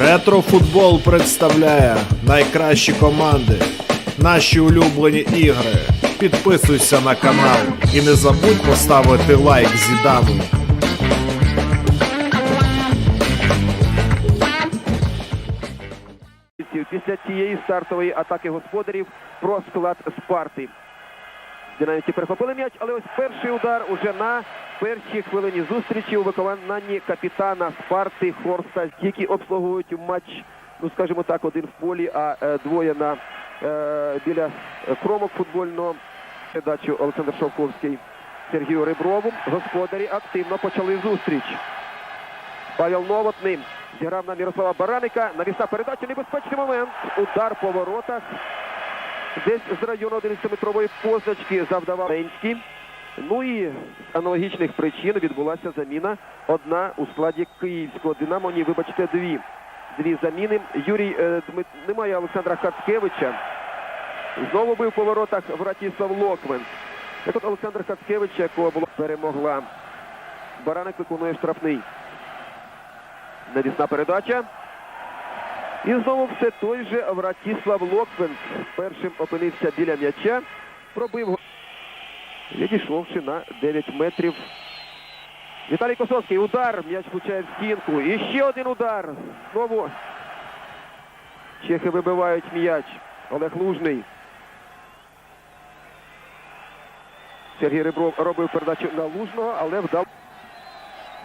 Ретрофутбол представляє найкращі команди, наші улюблені ігри. Підписуйся на канал і не забудь поставити лайк Зідану. Після цієї стартової атаки господарів про склад Спарти. Динаміці перехопили м'яч, але ось перший удар уже на першій хвилині зустрічі у виконанні капітана Спарти Хорста, які обслуговують матч, ну скажімо так, один в полі, а е, двоє на е, біля кромок футбольного передачу Олександр Шовковський Сергію Реброву. Господарі активно почали зустріч. Павел Новотний зіграв на Мірослава Бараника. Навісна передача. Небезпечний момент. Удар по воротах. Десь з району 11-метрової позначки завдавав Ленський. Ну і з аналогічних причин відбулася заміна. Одна у складі київського Динамо. Ні, вибачте, дві. Дві заміни. Юрій е, Дмит... немає Олександра Хацкевича. Знову бив по воротах Вратіслав Локвен. Так от Олександр Хацкевич, якого була перемогла. Бараник виконує штрафний. Навісна передача. І знову все той же Вратіслав Локвен. Першим опинився біля м'яча. Пробив, відійшовши на 9 метрів. Віталій Косовський. Удар. М'яч влучає в стінку. І ще один удар. Знову чехи вибивають м'яч. Олег Лужний. Сергій Ребров робив передачу на Лужного, але вдав.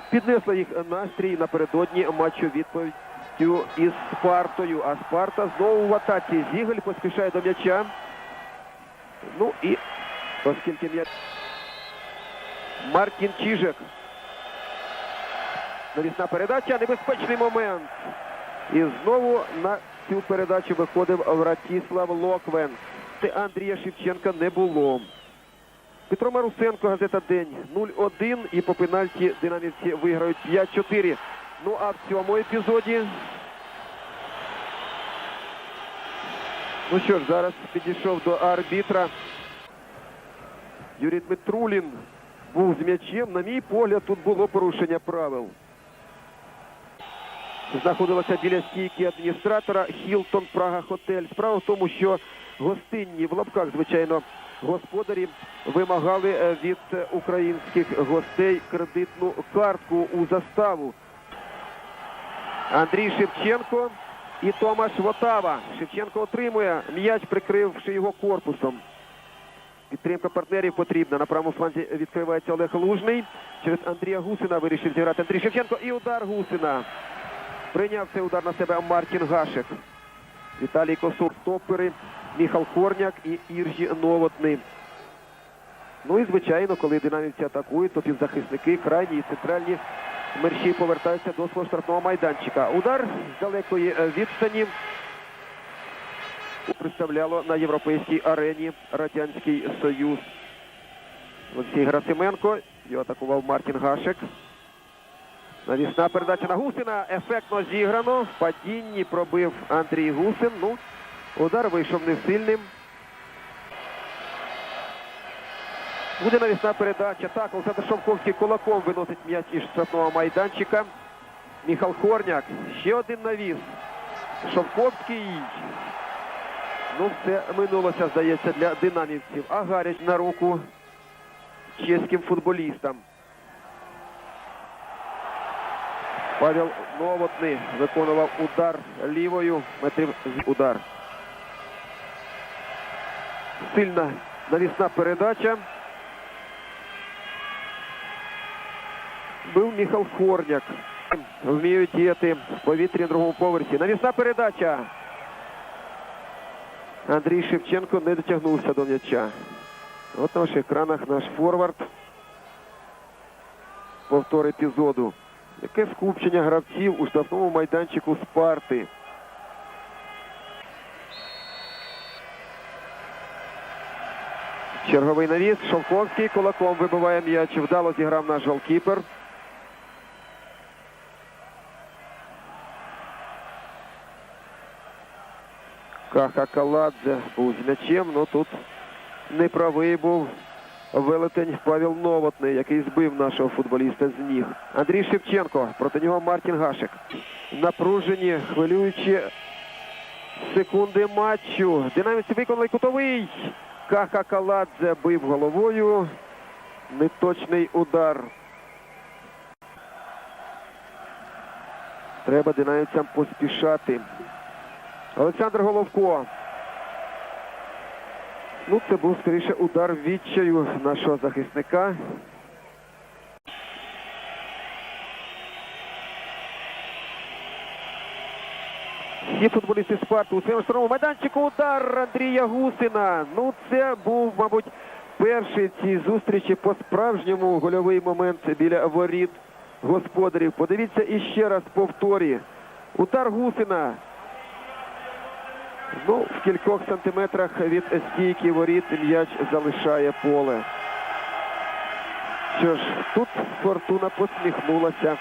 Піднесла їх настрій напередодні матчу відповіддю із Спартою. А Спарта знову в атаці. Зігель поспішає до м'яча. Ну і оскільки м'яч. Мартін Чижик. Навісна передача. Небезпечний момент. І знову на цю передачу виходив Вратіслав Локвен. Це Андрія Шевченка не було. Петро Марусенко, газета День 0-1 і по пенальті динамівці виграють 5-4. Ну а в цьому епізоді. Ну що ж, зараз підійшов до арбітра. Юрій Дмитрулін був з м'ячем. На мій погляд, тут було порушення правил. Знаходилася біля стійки адміністратора Хілтон Прага Хотель. Справа в тому, що гостинні в лапках, звичайно, господарі вимагали е, від е, українських гостей кредитну картку у заставу. Андрій Шевченко і Томаш Вотава. Шевченко отримує м'яч, прикривши його корпусом. Підтримка партнерів потрібна. На правому фланзі відкривається Олег Лужний. Через Андрія Гусина вирішив зіграти Андрій Шевченко і удар Гусина. Прийняв цей удар на себе Мартін Гашек. Віталій Косур, стопери, Міхал Корняк і Іржі Новотний. Ну і звичайно, коли динамівці атакують, то півзахисники, крайні і центральні мерщі повертаються до свого штрафного майданчика. Удар з далекої е, відстані представляло на європейській арені Радянський Союз. Олексій Грасименко. Його атакував Мартін Гашек. Навісна передача на Гусина. Ефектно зіграно. В падінні пробив Андрій Гусин. Ну, удар вийшов несильним. Буде навісна передача. Так, Олександр Шовковський кулаком виносить м'яч із штрафного майданчика. Міхал Хорняк. Ще один навіс. Шовковський. Ну, все минулося, здається, для динамівців. А гарять на руку чеським футболістам. Павел Новотний виконував удар лівою. Метрів удар. Сильна навісна передача. Був Міхал Хорняк. Вміють діяти в повітрі на другому поверсі. Навісна передача. Андрій Шевченко не дотягнувся до м'яча. От на ваших екранах наш форвард. Повтор епізоду. Яке скупчення гравців у штрафному майданчику Спарти. Черговий навіс. Шовковський кулаком вибиває м'яч. Вдало зіграв наш голкіпер. Каха Каладзе був м'ячем, ну тут неправий був велетень Павел Новотний, який збив нашого футболіста з ніг. Андрій Шевченко, проти нього Мартін Гашик. Напружені, хвилюючі секунди матчу. Динамівці виконали кутовий. Каха Каладзе бив головою. Неточний удар. Треба динамівцям поспішати. Олександр Головко. Ну, це був скоріше удар відчаю нашого захисника. Всі футболісти Спарти у своєму штурмовому майданчику удар Андрія Гусина. Ну, це був, мабуть, перший в цій зустрічі по справжньому гольовий момент біля воріт господарів. Подивіться іще раз повторі. Удар Гусина. Ну, в кількох сантиметрах від стійки воріт м'яч залишає поле. Що ж, тут фортуна посміхнулася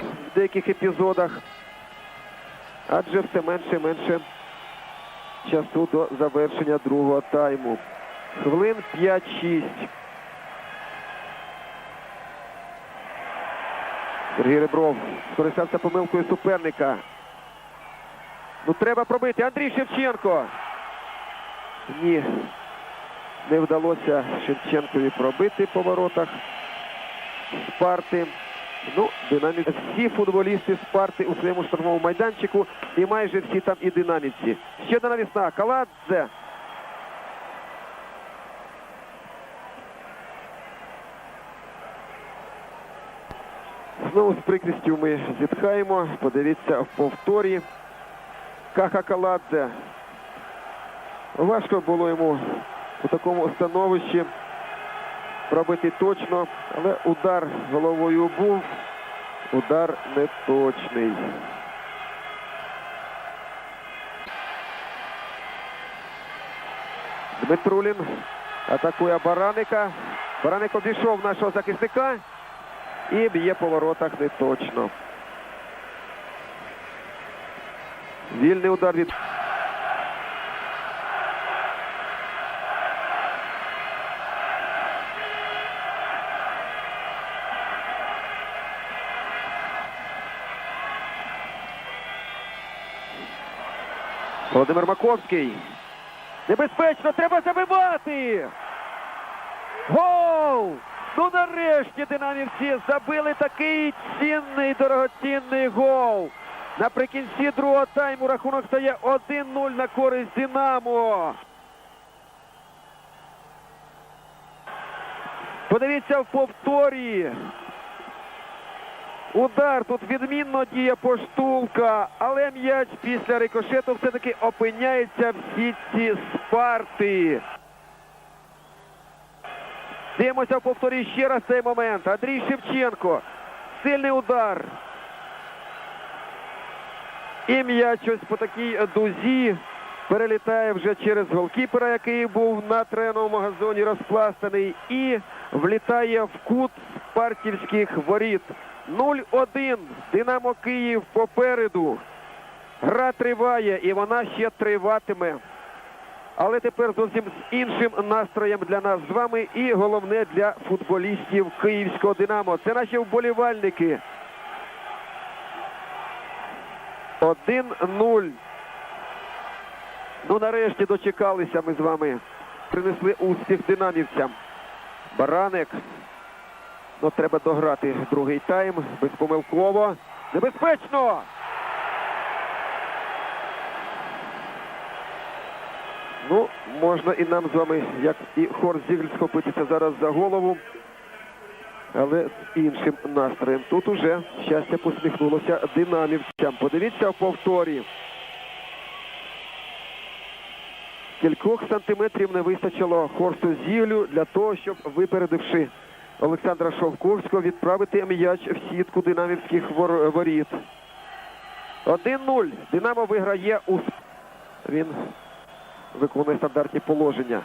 в деяких епізодах, адже все менше і менше часу до завершення другого тайму. Хвилин 5-6. Сергій Ребров скористався помилкою суперника. Ну треба пробити. Андрій Шевченко. Ні. Не вдалося Шевченкові пробити по воротах Спарти. Ну, динаміці. Всі футболісти Спарти у своєму штурмовому майданчику і майже всі там і динаміці. Ще одна навісна. Каладзе. Знову з прикрістю ми зітхаємо. Подивіться в повторі. Каха Каладзе. Важко було йому у такому становищі пробити точно, але удар головою був. Удар неточний. Дмитрулін атакує Бараника. Бараник обійшов нашого захисника і б'є по воротах неточно. Вільний удар від Володимир Маковський. Небезпечно, треба забивати. Гол! Ну нарешті динамівці забили такий цінний, дорогоцінний гол. Наприкінці другого тайму рахунок стає 1-0 на користь Динамо. Подивіться в повторі. Удар тут відмінно діє поштулка, але м'яч після рикошету все-таки опиняється в сітці Спарти. Дивимося в повторі ще раз цей момент. Андрій Шевченко. Сильний удар. І м'яч ось по такій дузі перелітає вже через голкіпера, який був на треновому газоні розпластаний, і влітає в кут спартівських воріт. 0-1. Динамо Київ попереду. Гра триває і вона ще триватиме. Але тепер зовсім з іншим настроєм для нас з вами і головне для футболістів київського Динамо. Це наші вболівальники. 1-0. Ну нарешті дочекалися ми з вами. Принесли успіх динамівцям. Бараник. Ну, треба дограти другий тайм. Безпомилково. Небезпечно! Ну, можна і нам з вами, як і Хорст Зігль, схопитися зараз за голову. Але з іншим настроєм. Тут уже щастя посміхнулося динамівцям. Подивіться в повторі. Кількох сантиметрів не вистачило Хорсту Зіглю для того, щоб випередивши Олександра Шовковського, відправити м'яч в сітку динамівських вор- воріт. 1-0. Динамо виграє у Він виконує стандартні положення.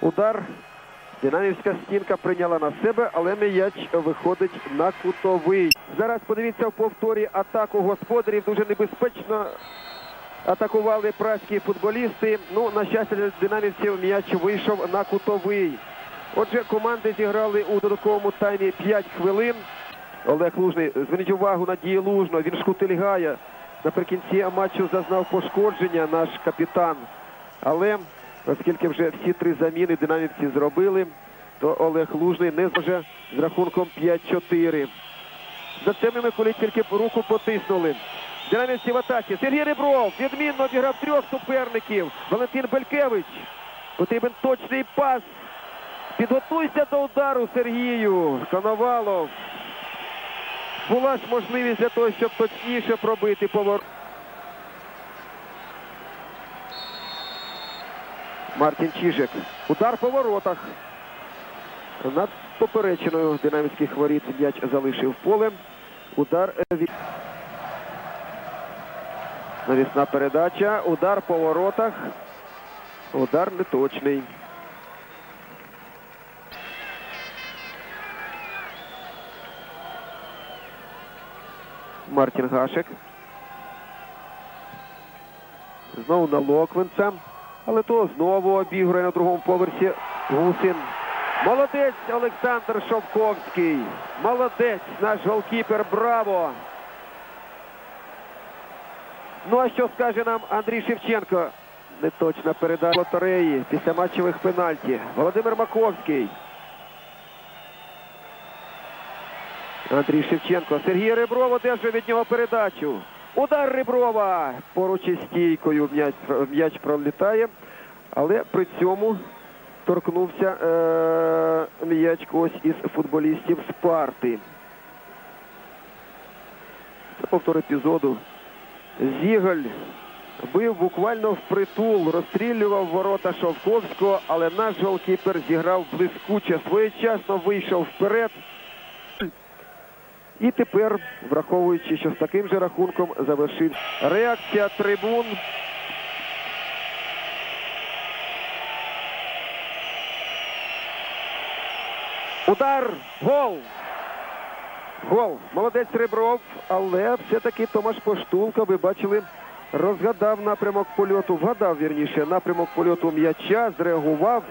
Удар. Динамівська стінка прийняла на себе, але м'яч виходить на кутовий. Зараз подивіться в повторі атаку господарів. Дуже небезпечно атакували праські футболісти. Ну, на щастя, для динамівців м'яч вийшов на кутовий. Отже, команди зіграли у додатковому таймі 5 хвилин. Олег Лужний, зверніть увагу на дії Лужного. Він шкутильгає. Наприкінці матчу зазнав пошкодження наш капітан. Але оскільки вже всі три заміни динамівці зробили, то Олег Лужний не зможе з рахунком 5-4. За це Миколі тільки руку потиснули. Динамівці в атаці. Сергій Ребров відмінно обіграв трьох суперників. Валентин Белькевич. Потрібен точний пас. Підготуйся до удару Сергію. Коновалов. Була ж можливість для того, щоб точніше пробити поворот. Мартін Чижик. Удар по воротах. Над поперечиною динамівських воріт м'яч залишив поле. Удар е, від... Навісна передача. Удар по воротах. Удар неточний. Мартін Гашек. Знову на Локвинця. Але то знову обігрує на другому поверсі Гусин. Молодець Олександр Шовковський. Молодець наш голкіпер. Браво! Ну а що скаже нам Андрій Шевченко? Неточна передача лотереї після матчевих пенальті. Володимир Маковський. Андрій Шевченко. Сергій Ребров одержує від нього передачу. Удар Реброва. Поруч із стійкою м'яч пролітає. Але при цьому торкнувся е- м'яч когось із футболістів Спарти. Це повтор епізоду. Зіголь бив буквально впритул, розстрілював ворота Шовковського, але наш голкіпер зіграв блискуче, своєчасно вийшов вперед. І тепер, враховуючи, що з таким же рахунком завершив реакція трибун. Удар! Гол! Гол! Молодець Ребров, але все-таки Томаш Поштулка, ви бачили, розгадав напрямок польоту, вгадав вірніше напрямок польоту м'яча, зреагував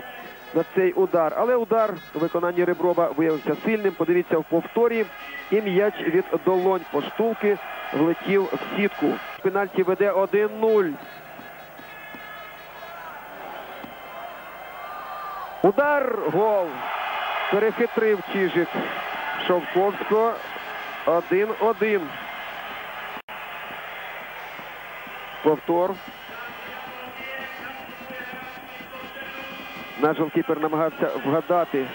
на цей удар. Але удар у виконанні Реброва виявився сильним. Подивіться в повторі. І м'яч від долонь Поштулки влетів в сітку. Пенальті веде 1-0. Удар! Гол! Перехитрив Чижик Шовковського. 1-1. Повтор. Наш голкіпер намагався вгадати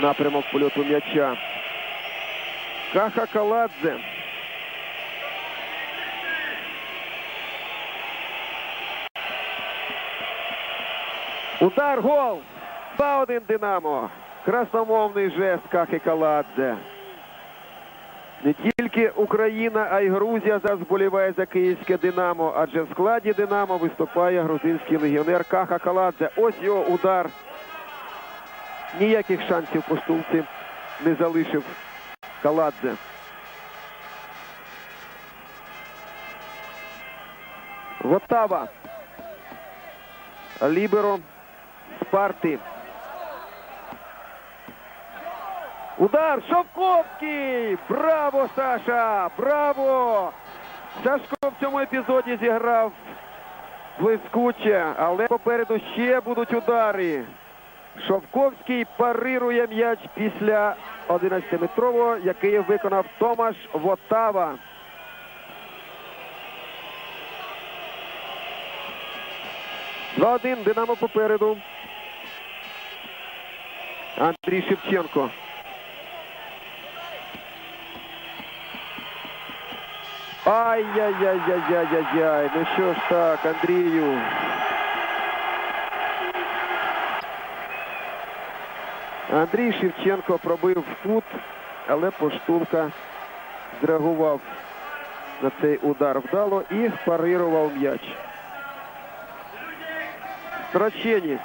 напрямок польоту м'яча. Каха Каладзе. Удар гол! 2-1 Динамо. Красномовний жест Кахи Каладзе. Тільки Україна, а й Грузія зараз вболіває за київське Динамо, адже в складі Динамо виступає грузинський легіонер Каха Каладзе. Ось його удар. Ніяких шансів по стулці не залишив Каладзе. Вотава. Ліберо Спарти. Удар Шовковський! Браво, Саша! Браво! Сашко в цьому епізоді зіграв блискуче, але попереду ще будуть удари. Шовковський парирує м'яч після 11-метрового, який виконав Томаш Вотава. Два-один Динамо попереду. Андрій Шевченко. Ай-яй-яй-яй-яй-яй-яй. Ну що ж так, Андрію. Андрій Шевченко пробив в кут, але поштулка зреагував на цей удар вдало і парирував м'яч. Страчені.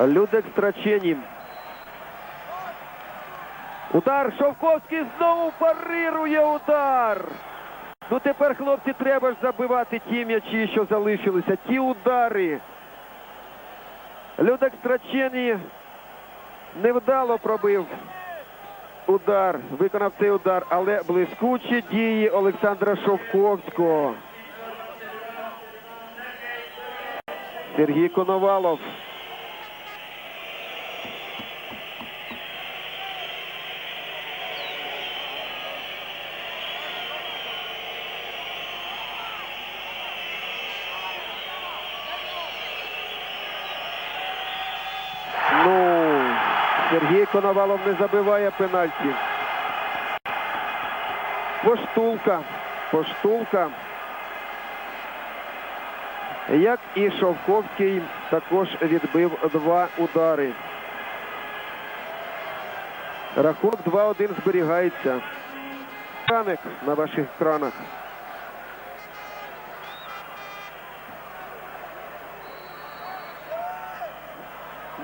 Людек Страчені. Удар Шовковський знову парирує удар. Ну тепер, хлопці, треба ж забивати ті м'ячі, що залишилися, ті удари. Людок Страчені невдало пробив удар, виконав цей удар, але блискучі дії Олександра Шовковського. Сергій Коновалов. Ну, Сергій Коновалов не забиває пенальті. Поштулка. Поштулка. Як і Шовковський також відбив два удари. Рахунок 2-1 зберігається. Краник на ваших екранах.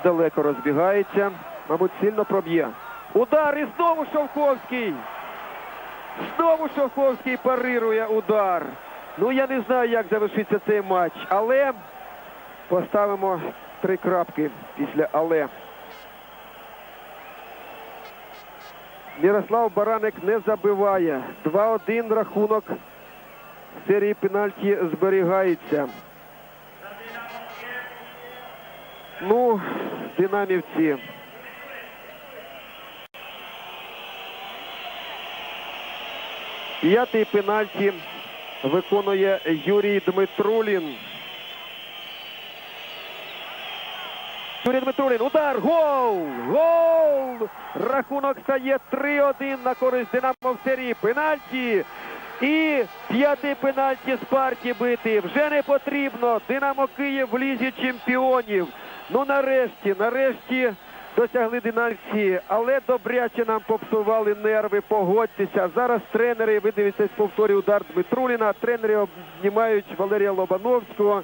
Далеко розбігається. Мабуть, сильно проб'є. Удар і знову Шовковський. Знову Шовковський парирує удар. Ну я не знаю, як завершиться цей матч, але поставимо три крапки після але. Мірослав Бараник не забиває. 2-1 рахунок серії пенальті зберігається. Ну, динамівці. П'ятий пенальті виконує Юрій Дмитрулін. Юрій Дмитрулін. Удар. Гол! Гол! Рахунок стає 3-1 на користь Динамо в серії пенальті. І п'ятий пенальті Спарті бити. Вже не потрібно. Динамо Київ в лізі чемпіонів. Ну нарешті, нарешті досягли динамівці, але добряче нам попсували нерви, погодьтеся. Зараз тренери, ви дивитесь повторі удар Дмитруліна, тренери обнімають Валерія Лобановського.